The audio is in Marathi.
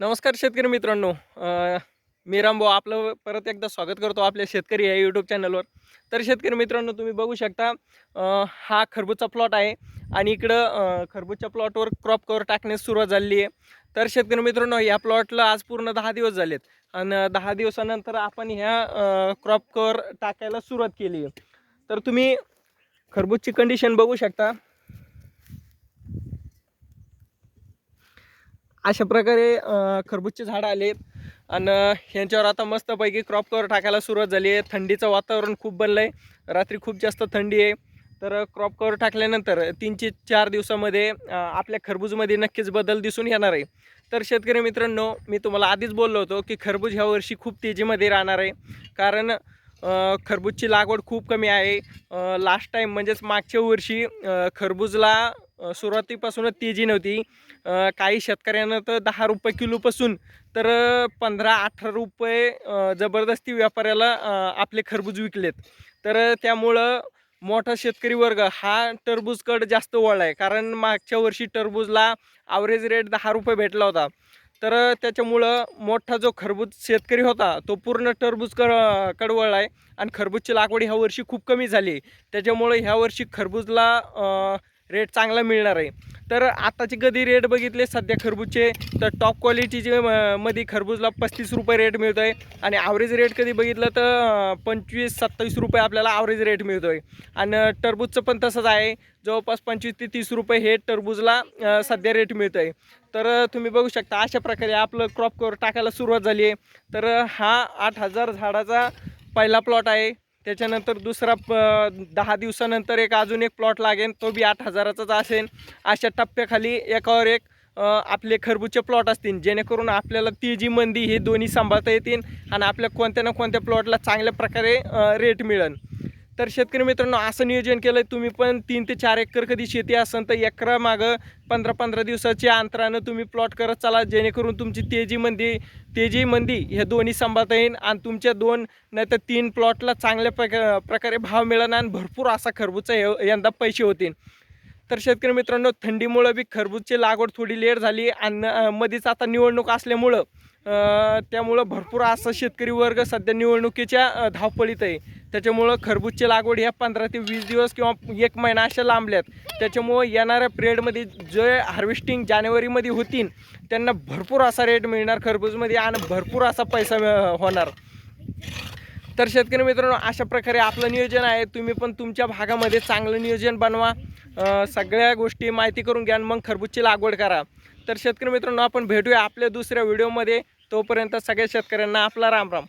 नमस्कार शेतकरी मित्रांनो. मी रामभाऊ आपलं परत एकदा स्वागत करतो आपल्या शेतकरी या यूट्यूब चॅनलवर तर शेतकरी मित्रांनो तुम्ही बघू शकता हा खरबूजचा प्लॉट आहे आणि इकडं खरबूजच्या प्लॉटवर क्रॉप कवर टाकण्यास सुरुवात झाली आहे. तर शेतकरी मित्रांनो या प्लॉटला आज पूर्ण दहा दिवस झालेत आणि दहा दिवसानंतर आपण ह्या क्रॉप कवर टाकायला सुरुवात केली आहे. तर तुम्ही खरबूजची कंडिशन बघू शकता. अशा प्रकारे खरबूजचे झाडं आले आणि ह्यांच्यावर आता मस्तपैकी क्रॉप कवर टाकायला सुरुवात झाली आहे. थंडीचं वातावरण खूप बनलं आहे रात्री खूप जास्त थंडी आहे. तर क्रॉप कवर टाकल्यानंतर तीनशे चार दिवसामध्ये आपल्या खरबूजमध्ये नक्कीच बदल दिसून येणार आहे. तर शेतकरी मित्रांनो मी तुम्हाला आधीच बोललो होतो की खरबूज ह्या वर्षी खूप तेजीमध्ये राहणार आहे. कारण खरबूजची लागवड खूप कमी आहे. लास्ट टाईम म्हणजेच मागच्या वर्षी खरबूजला सुरुवातीपासूनच तेजी नव्हती काही शेतकऱ्यांना तर दहा रुपये किलोपासून तर पंधरा अठरा रुपये जबरदस्ती व्यापाऱ्याला आपले खरबूज विकलेत. तर त्यामुळं मोठा शेतकरी वर्ग हा टरबूजकडं जास्त वळला आहे कारण मागच्या वर्षी टरबूजला ॲव्हरेज रेट दहा रुपये भेटला होता. तर त्याच्यामुळं मोठा जो खरबूज शेतकरी होता तो पूर्ण टरबूज कडकडे वळला आहे आणि खरबूजची लागवड ह्या वर्षी खूप कमी झाली. त्याच्यामुळं ह्या वर्षी खरबूजला रेट चांगला मिळणार आहे. तर आत्ताचे कधी रेट बघितले सध्या खरबूजचे तर टॉप क्वालिटीचे म- मध्ये खरबूजला पस्तीस रुपये रेट मिळतो आहे आणि ॲव्हरेज रेट कधी बघितलं तर पंचवीस सत्तावीस रुपये आपल्याला ॲव्हरेज रेट मिळतो आहे आणि टरबूजचं पण तसंच आहे. जवळपास पंचवीस ते तीस रुपये हे टरबूजला सध्या रेट मिळतो आहे तर तुम्ही बघू शकता अशा प्रकारे आपलं क्रॉप कवर टाकायला सुरुवात झाली आहे. तर हा आठ हजार झाडाचा पहिला प्लॉट आहे. त्याच्यानंतर दुसरा प दहा दिवसानंतर एक अजून एक प्लॉट लागेल तो बी आठ हजाराचाच असेल अशा टप्प्याखाली एकावर एक आपले खरबूजचे प्लॉट असतील जेणेकरून आपल्याला तेजी मंदी हे दोन्ही सांभाळता येतील आणि आपल्या कोणत्या ना कोणत्या प्लॉटला चांगल्या प्रकारे रेट मिळेल. तर शेतकरी मित्रांनो असं नियोजन केलं तुम्ही पण तीन ते चार एकर कधी शेती असेल तर एकरा मागं पंधरा पंधरा दिवसाच्या अंतरानं तुम्ही प्लॉट करत चाला. जेणेकरून तुमची तेजी मंदी तेजी मंदी हे दोन्ही सांभाळता येईल आणि तुमच्या दोन नाही तर तीन प्लॉटला चांगल्या प्रका प्रकारे भाव मिळणार आणि भरपूर असा खरबूजचा हे- यंदा पैसे होतील. तर शेतकरी मित्रांनो थंडीमुळं बी खरबूजची लागवड थोडी लेट झाली आणि मध्येच आता निवडणूक असल्यामुळं त्यामुळं भरपूर असा शेतकरी वर्ग सध्या निवडणुकीच्या धावपळीत आहे. त्याच्यामुळं खरबूजची लागवड ह्या पंधरा ते वीस दिवस किंवा एक महिना अशा लांबल्यात. त्याच्यामुळं येणाऱ्या पिरियडमध्ये जे हार्वेस्टिंग जानेवारीमध्ये होतील त्यांना भरपूर असा रेट मिळणार खरबूजमध्ये आणि भरपूर असा पैसा होणार. तर शेतकरी मित्रांनो अशा प्रकारे आपलं नियोजन आहे. तुम्ही पण तुमच्या भागामध्ये चांगलं नियोजन बनवा. सगळ्या गोष्टी माहिती करून घ्या मग खरबूजची लागवड करा. तर शेतकरी मित्रांनो आपण भेटूया आपल्या दुसऱ्या व्हिडिओमध्ये तोपर्यंत सगळ्या शेतकऱ्यांना आपला राम राम